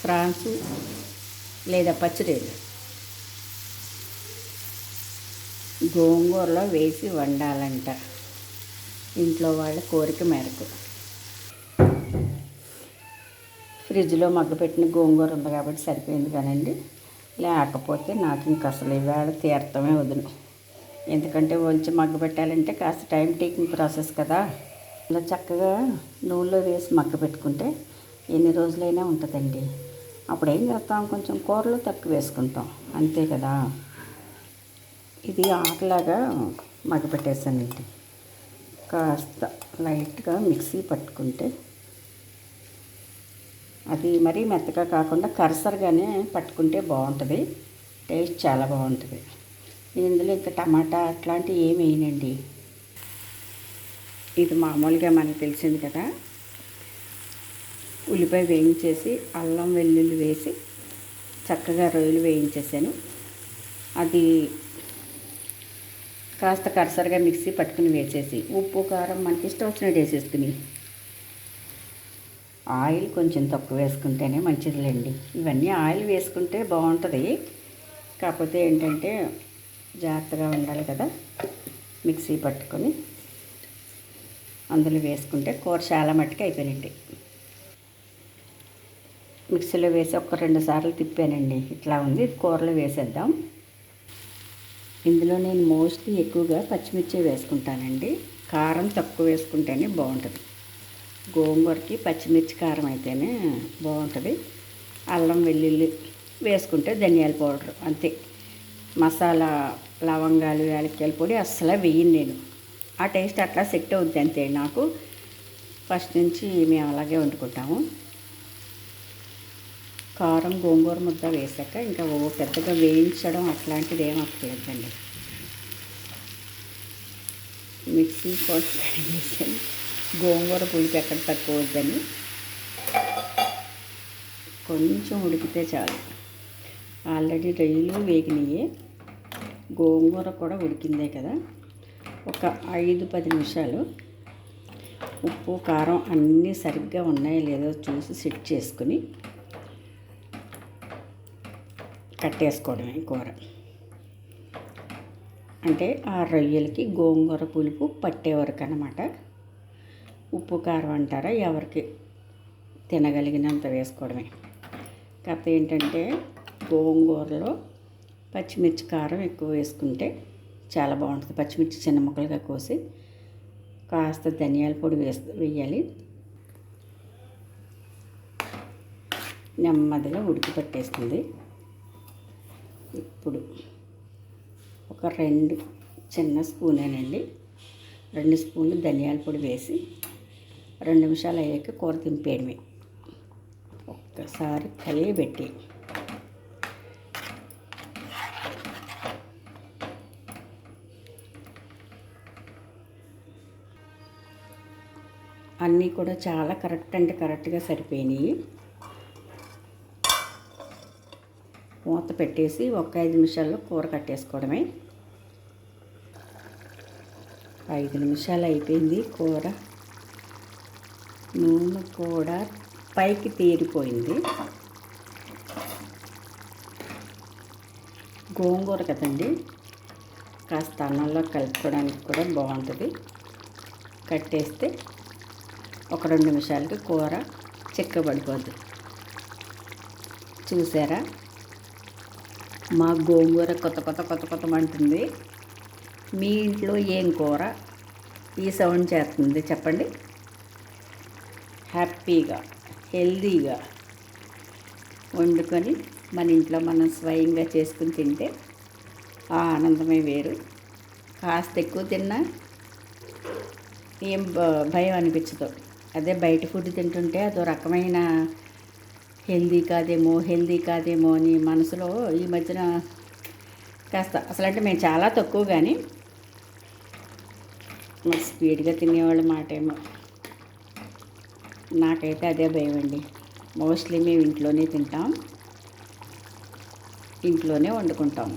France లేదా పచ్చిరేలు గోంగూరలో వేసి వండాలంట. ఇంట్లో వాళ్ళ కోరిక మేరకు. ఫ్రిడ్జ్లో మగ్గపెట్టిన గోంగూర ఉంది కాబట్టి సరిపోయింది కానండి. లేకపోతే నాకు ఇంక అసలు ఇవాళ తీర్థమే వదును. ఎందుకంటే వంచి మగ్గ పెట్టాలంటే కాస్త టైం టేకింగ్ ప్రాసెస్ కదా. ఇలా చక్కగా నూనెలో వేసి మగ్గ పెట్టుకుంటే ఎన్ని రోజులైనా ఉంటుందండి. అప్పుడు ఏం చేస్తాం? కొంచెం కూరలు తక్కువ వేసుకుంటాం. అంతే కదా. ఇది ఆకులాగా మగ్గ పెట్టేసానండి. కాస్త లైట్గా మిక్సీ పట్టుకుంటే అది మరీ మెత్తగా కాకుండా కరసరగానే పట్టుకుంటే బాగుంటుంది. టేస్ట్ చాలా బాగుంటుంది. ఇందులో ఇంకా టమాటా అట్లాంటివి ఏమి వేయనండి. ఇది మామూలుగా మనకు తెలిసింది కదా. ఉల్లిపాయ వేయించేసి అల్లం వెల్లుల్లి వేసి చక్కగా రొయ్యలు వేయించేసాను. అది కాస్త కరసరగా మిక్సీ పట్టుకుని వేసేసి ఉప్పు కారం మనకి ఇష్టం వచ్చినట్టు వేసేసుకుని. ఆయిల్ కొంచెం తక్కువ వేసుకుంటేనే మంచిదిలేండి. ఇవన్నీ ఆయిల్ వేసుకుంటే బాగుంటుంది. కాకపోతే ఏంటంటే జాగ్రత్తగా ఉండాలి కదా మిక్సీ పట్టుకొని. అందులో వేసుకుంటే కూర చాలా మట్టుకు అయిపోయినండి మిక్సీలో వేసి ఒక రెండు సార్లు తిప్పానండి. ఇట్లా ఉంది. కూరలో వేసేద్దాం. ఇందులో నేను మోస్ట్లీ ఎక్కువగా పచ్చిమిర్చి వేసుకుంటానండి. కారం తక్కువ వేసుకుంటేనే బాగుంటుంది. గోంగూరకి పచ్చిమిర్చి కారం అయితేనే బాగుంటుంది. అల్లం వెల్లుల్లి వేసుకుంటే ధనియాల పౌడర్ అంతే. మసాలా లవంగాలు యాలక్కాయల పొడి అస్సలు వేయను నేను. ఆ టేస్ట్ అట్లా సెట్ అవుద్ది అంతే నాకు. ఫస్ట్ నుంచి మేము అలాగే వండుకుంటాము. కారం గోంగూర ముద్ద వేసాక ఇంకా ఓ పెద్దగా వేయించడం అట్లాంటిది ఏం అక్కర్లేదండి. మిక్సీ కొట్టి వేసాను గోంగూర పులుపు ఎక్కడ తక్కువ వద్దని కొంచెం ఉడికితే చాలు. ఆల్రెడీ రొయ్యలు వేగినాయి. గోంగూర కూడా ఉడికిందే కదా. ఒక ఐదు పది నిమిషాలు. ఉప్పు కారం అన్నీ సరిగ్గా ఉన్నాయో లేదో చూసి సెట్ చేసుకుని కట్టేసుకోవడమే కూర. అంటే ఆ రొయ్యలకి గోంగూర పులుపు పట్టే వరకు అనమాట ఉప్పు కారం అంటారా ఎవరికి తినగలిగినంత వేసుకోవడమే. కాకపోతే ఏంటంటే గోంగూరలో పచ్చిమిర్చి కారం ఎక్కువ వేసుకుంటే చాలా బాగుంటుంది. పచ్చిమిర్చి చిన్న ముక్కలుగా కోసి కాస్త ధనియాల పొడి వేసి వేయాలి. నెమ్మదిగా ఉడికి పట్టేస్తుంది. ఇప్పుడు ఒక రెండు చిన్న స్పూనేనండి. రెండు స్పూన్లు ధనియాల పొడి వేసి రెండు నిమిషాలు అయ్యాక కూర దింపేయడమే. ఒక్కసారి కలియబెట్టి అన్నీ కూడా చాలా కరెక్ట్ అంటే కరెక్ట్గా సరిపోయినాయి. మూత పెట్టేసి ఒక ఐదు నిమిషాల్లో కూర కట్టేసుకోవడమే. ఐదు నిమిషాలు అయిపోయింది కూర. నూనె కూడా పైకి తీరిపోయింది. గోంగూర కదండి. కాస్త అన్నంలో కలుపుకోవడానికి కూడా బాగుంటుంది. కట్టేస్తే ఒక రెండు నిమిషాలకి కూర చిక్కబడిపోద్ది చూసారా? మా గోంగూర కొత్త కొత్త కొత్త కొత్త అంటుంది మీ ఇంట్లో ఏం కూర? ఈ సౌండ్ చేస్తుంది. చెప్పండి. హ్యాపీగా హెల్దీగా వండుకొని మన ఇంట్లో మనం స్వయంగా చేసుకుని తింటే ఆ ఆనందమే వేరు. కాస్త ఎక్కువ తిన్నా ఏం భ- భయం అనిపించదు. అదే బయట ఫుడ్ తింటుంటే అదో రకమైన హెల్దీ కాదేమో హెల్దీ కాదేమో అని మనసులో ఈ మధ్యన కాస్త అసలు అంటే మేము చాలా తక్కువ కానీ మరి స్పీడ్గా తినేవాళ్ళ మాట ఏమో నాకైతే అదే భయం అండి మోస్ట్లీ మేము ఇంట్లోనే తింటాం. ఇంట్లోనే వండుకుంటాం.